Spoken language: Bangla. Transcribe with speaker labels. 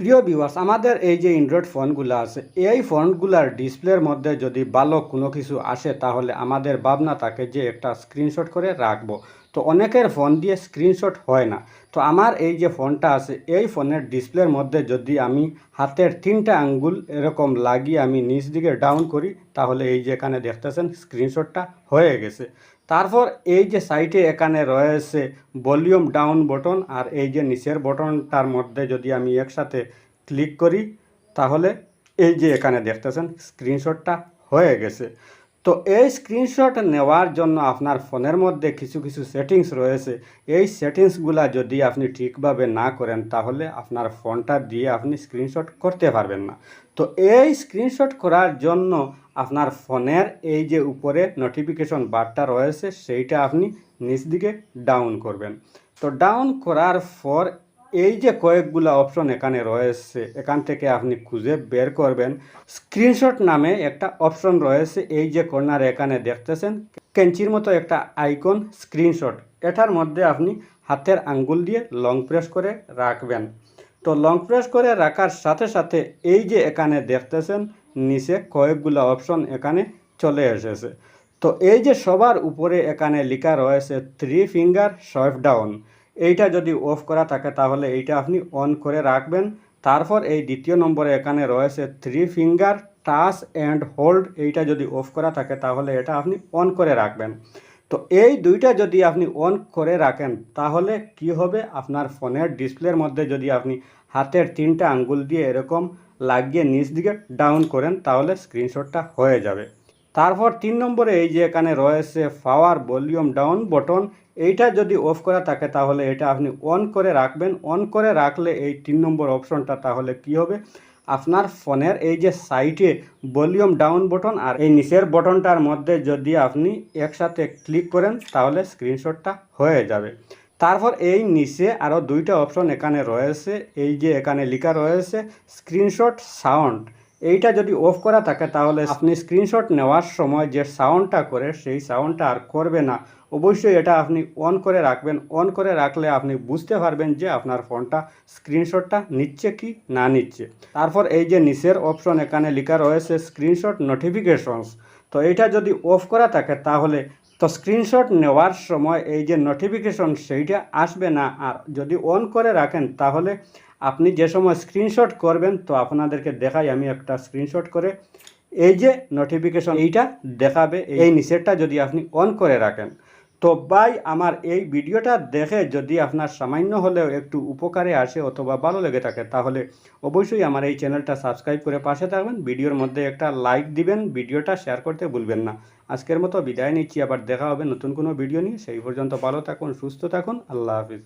Speaker 1: প্রিয় ভিউয়ার্স আমাদের এই যে অ্যান্ড্রয়েড ফোনগুলো আছে, এই ফোনগুলার ডিসপ্লের মধ্যে যদি ভালো কোনো কিছু আসে, তাহলে আমাদের ভাবনা থাকে যে একটা স্ক্রিনশট করে রাখব। তো অনেকের ফোন দিয়ে স্ক্রিনশট হয় না। তো আমার এই যে ফোনটা আছে, এই ফোনের ডিসপ্লের মধ্যে যদি আমি হাতের তিনটা আঙ্গুল এরকম লাগিয়ে আমি নিচ দিকে ডাউন করি, তাহলে এই যে এখানে দেখতেছেন স্ক্রিনশটটা হয়ে গেছে। তারপর এই যে সাইটে এখানে রয়েছে ভলিউম ডাউন বটন আর এই যে নিচের বটনটার মধ্যে যদি আমি একসাথে ক্লিক করি, তাহলে এই যে এখানে দেখতেছেন, স্ক্রিনশটটা হয়ে গেছে। তো এই স্ক্রিনশট নেওয়ার জন্য আপনার ফোনের মধ্যে কিছু কিছু সেটিংস রয়েছে। এই সেটিংসগুলা যদি আপনি ঠিকভাবে না করেন, তাহলে আপনার ফোনটা দিয়ে আপনি স্ক্রিনশট করতে পারবেন না। তো এই স্ক্রিনশট করার জন্য আপনার ফোনের এই যে উপরে নোটিফিকেশন বারটা রয়েছে, সেইটা আপনি নিচ দিকে ডাউন করবেন। তো ডাউন করার পর এই যে কয়েকগুলো অপশন এখানে রয়েছে, এখান থেকে আপনি খুঁজে বের করবেন। স্ক্রিনশট নামে একটা অপশন রয়েছে, এই যে কর্নারে এখানে দেখতেছেন কেঞ্চির মতো একটা আইকন স্ক্রিনশট এটার মধ্যে আপনি হাতের আঙ্গুল দিয়ে লং প্রেস করে রাখবেন। তো লং প্রেস করে রাখার সাথে সাথে এই যে এখানে দেখতেছেন, নিচে কয়েকগুলো অপশন এখানে চলে এসেছে। তো এই যে সবার উপরে এখানে লেখা রয়েছে থ্রি ফিঙ্গার শয়েফ ডাউন এইটা যদি অফ করা থাকে, তাহলে এইটা আপনি অন করে রাখবেন। তারপর এই দ্বিতীয় নম্বরে এখানে রয়েছে three finger touch and hold এইটা যদি অফ করা থাকে, তাহলে এটা আপনি অন করে রাখবেন। তো এই দুইটা যদি আপনি অন করে রাখেন, তাহলে কি হবে? আপনার ফোনের ডিসপ্লের মধ্যে যদি আপনি হাতের তিনটা আঙ্গুল দিয়ে এরকম লাগিয়ে নিচ দিকে ডাউন করেন, তাহলে স্ক্রিনশটটা হয়ে যাবে। তারপর তিন নম্বরে এই যে এখানে রয়েছে পাওয়ার ভলিউম ডাউন বটন এইটা যদি অফ করা থাকে তাহলে এটা আপনি অন করে রাখবেন। অন করে রাখলে এই তিন নম্বর অপশনটা তাহলে কি হবে? আপনার ফোনের এই যে সাইটে ভলিউম ডাউন বটন আর এই নিচের বটনটার মধ্যে যদি আপনি একসাথে ক্লিক করেন তাহলে স্ক্রিনশটটা হয়ে যাবে। তারপর এই নিচে আরও দুইটা অপশন এখানে রয়েছে। এই যে এখানে লেখা রয়েছে স্ক্রিনশট সাউন্ড এইটা যদি অফ করা থাকে, তাহলে আপনি স্ক্রিনশট নেওয়ার সময় যে সাউন্ডটা করে, সেই সাউন্ডটা আর করবে না। অবশ্যই এটা আপনি অন করে রাখবেন। অন করে রাখলে আপনি বুঝতে পারবেন যে আপনার ফোনটা স্ক্রিনশটটা নিচ্ছে কি না নিচ্ছে। তারপর এই যে নিচের অপশন এখানে লেখা রয়েছে স্ক্রিনশট নোটিফিকেশনস তো এইটা যদি অফ করা থাকে, তাহলে তো স্ক্রিনশট নেওয়ার সময় এই যে নোটিফিকেশন সেইটা আসবে না। আর যদি অন করে রাখেন, তাহলে আপনি যে সময় স্ক্রিনশট করবেন, তো আপনাদেরকে দেখাই আমি একটা স্ক্রিনশট করে। এই যে নোটিফিকেশন এইটা দেখাবে, এই নিষেধটা যদি আপনি অন করে রাখেন, তো ভাই আমার এই ভিডিওটা দেখে যদি আপনার সামান্য হলেও একটু উপকারে আসে অথবা ভালো লেগে থাকে, তাহলে অবশ্যই আমার এই চ্যানেলটা সাবস্ক্রাইব করে পাশে থাকবেন। ভিডিওর মধ্যে একটা লাইক দিবেন, ভিডিওটা শেয়ার করতে ভুলবেন না। আজকের মতো বিদায় নিচ্ছি, আবার দেখা হবে নতুন কোনো ভিডিও নিয়ে। সেই পর্যন্ত ভালো থাকুন, সুস্থ থাকুন, আল্লাহ হাফিজ।